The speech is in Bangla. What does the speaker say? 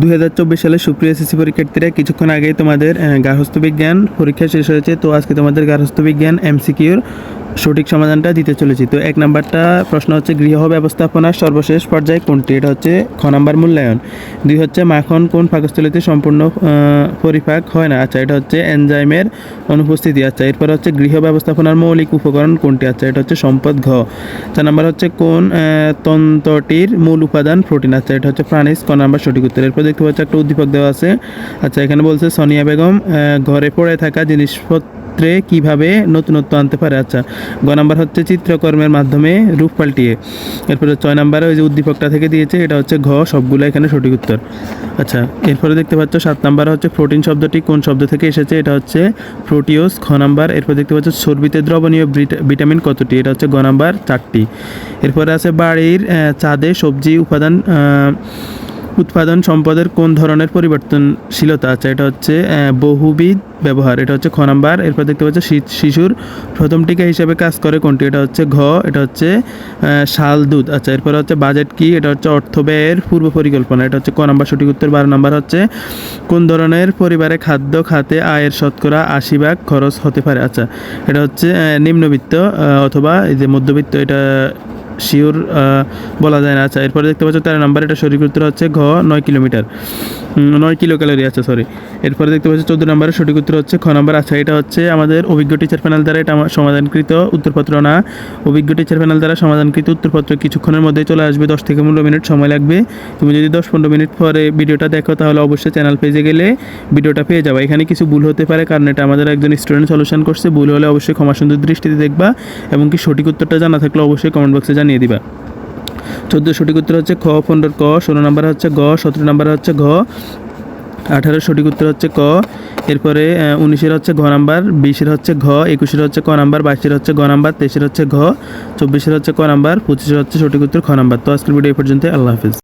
দুই হাজার চব্বিশ সালে সুপ্রিয় এসএসসি পরীক্ষার্থীরা কিছুক্ষণ আগেই তোমাদের গার্হস্থ্য বিজ্ঞান পরীক্ষা শেষ হয়েছে। তো আজকে তোমাদের গার্হস্থ্য বিজ্ঞান এমসিকিউর সঠিক সমাধানটা দিতে চলেছি। তো এক নাম্বারটা প্রশ্ন হচ্ছে, গৃহ ব্যবস্থাপনার সর্বশেষ পর্যায়ে কোনটি? এটা হচ্ছে খ নাম্বার মূল্যায়ন। দুই হচ্ছে, মাখন কোন পাকস্থলিতে সম্পূর্ণ পরিপাক হয় না? আচ্ছা এটা হচ্ছে এনজাইমের অনুপস্থিতি। আচ্ছা এরপর হচ্ছে, গৃহ ব্যবস্থাপনার মৌলিক উপকরণ কোনটি? আচ্ছা এটা হচ্ছে সম্পদ ঘ। চার নাম্বার হচ্ছে, কোন তন্ত্রটির মূল উপাদান প্রোটিন? আচ্ছা এটা হচ্ছে প্রাণীজ, ক নাম্বার সঠিক উত্তর। এরপর দেখতে পাচ্ছি, একটা উদ্দীপক দেওয়া আছে। আচ্ছা এখানে বলছে, সোনিয়া বেগম ঘরে পড়ে থাকা জিনিসপত্রে কীভাবে নতুনত্ব আনতে পারে? আচ্ছা গ নাম্বার হচ্ছে চিত্রকর্মের মাধ্যমে রূপ পাল্টিয়ে। এরপরে ছয় নাম্বারে ওই যে উদ্দীপকটা থেকে দিয়েছে, এটা হচ্ছে ঘ, সবগুলো এখানে সঠিক উত্তর। আচ্ছা এরপরে দেখতে পাচ্ছ সাত নাম্বার হচ্ছে প্রোটিন শব্দটি কোন শব্দ থেকে এসেছে? এটা হচ্ছে প্রোটিওস খ নাম্বার। এরপর দেখতে পাচ্ছ চর্বিতে দ্রবণীয় ভিটামিন কতটি? এটা হচ্ছে গ নাম্বার, চারটি। এরপরে আছে বাড়ির চাঁদে সবজি উপাদান উৎপাদন সম্পদের কোন ধরনের পরিবর্তনশীলতা আছে? এটা হচ্ছে বহুবিধ ব্যবহার, এটা হচ্ছে খ নাম্বার, এরপর দেখতে পাচ্ছ শিশুর প্রথম টিকা হিসেবে কাজ করে কোনটি? এটা হচ্ছে ঘ, এটা হচ্ছে শাল দুধ। আচ্ছা এরপর হচ্ছে বাজেট কি? এটা হচ্ছে অর্থ ব্যয়ের পূর্ব পরিকল্পনা। এটা হচ্ছে ক নাম্বার, সঠিক উত্তর বারো নাম্বার হচ্ছে, কোন ধরনের পরিবারে খাদ্য, খাতে আয়ের শতকরা আশি ভাগ খরচ হতে পারে? আচ্ছা এটা হচ্ছে নিম্নবিত্ত, অথবা এই যে মধ্যবিত্ত, এটা শিওর বলা যায় না। আচ্ছা এরপরে দেখতে পাচ্ছ তেরো নাম্বার, এটা শরীর হচ্ছে ঘ, নয় কিলোমিটার। নয় কিলো ক্যালোরি আছে সরি এরপরে দেখতে পাচ্ছি চোদ্দ নম্বরের সঠিক উত্তর হচ্ছে খ নম্বর। আচ্ছা এটা হচ্ছে আমাদের অভিজ্ঞ টিচার প্যানেল দ্বারা এটা সমাধানকৃত উত্তরপত্র না। অভিজ্ঞ টিচার প্যানেল দ্বারা সমাধানকৃত উত্তরপত্র কিছুক্ষণের মধ্যে চলে আসবে, দশ থেকে পনেরো মিনিট সময় লাগবে। তুমি যদি দশ পনেরো মিনিট পরে ভিডিওটা দেখো, তাহলে অবশ্যই চ্যানেল পেজে গেলে ভিডিওটা পেয়ে যাবে। এখানে কিছু ভুল হতে পারে, কারণ এটা আমাদের একজন স্টুডেন্ট সলিউশন করছে। ভুল হলে অবশ্যই ক্ষমা সুন্দর দৃষ্টিতে দেখবা এবং কি সঠিক উত্তরটা জানা থাকলে অবশ্যই কমেন্ট বক্সে জানিয়ে দিবা। চোদ্দ সঠিক উত্তর হচ্ছে খ, পনেরো ক, ষোলো নাম্বার হচ্ছে গ, সতেরো নাম্বার হচ্ছে ঘ, আঠারো সঠিক উত্তর হচ্ছে ক, এরপরে উনিশের হচ্ছে ঘ নাম্বার, বিশের হচ্ছে ঘ, একুশের হচ্ছে ক নাম্বার, বাইশের হচ্ছে ঘ নাম্বার, তেইশের হচ্ছে ঘ, চব্বিশের হচ্ছে ক নাম্বার, পঁচিশের হচ্ছে সঠিক উত্তর খ নাম্বার। তো আজকের ভিডিও এই পর্যন্ত আল্লাহ হাফিজ।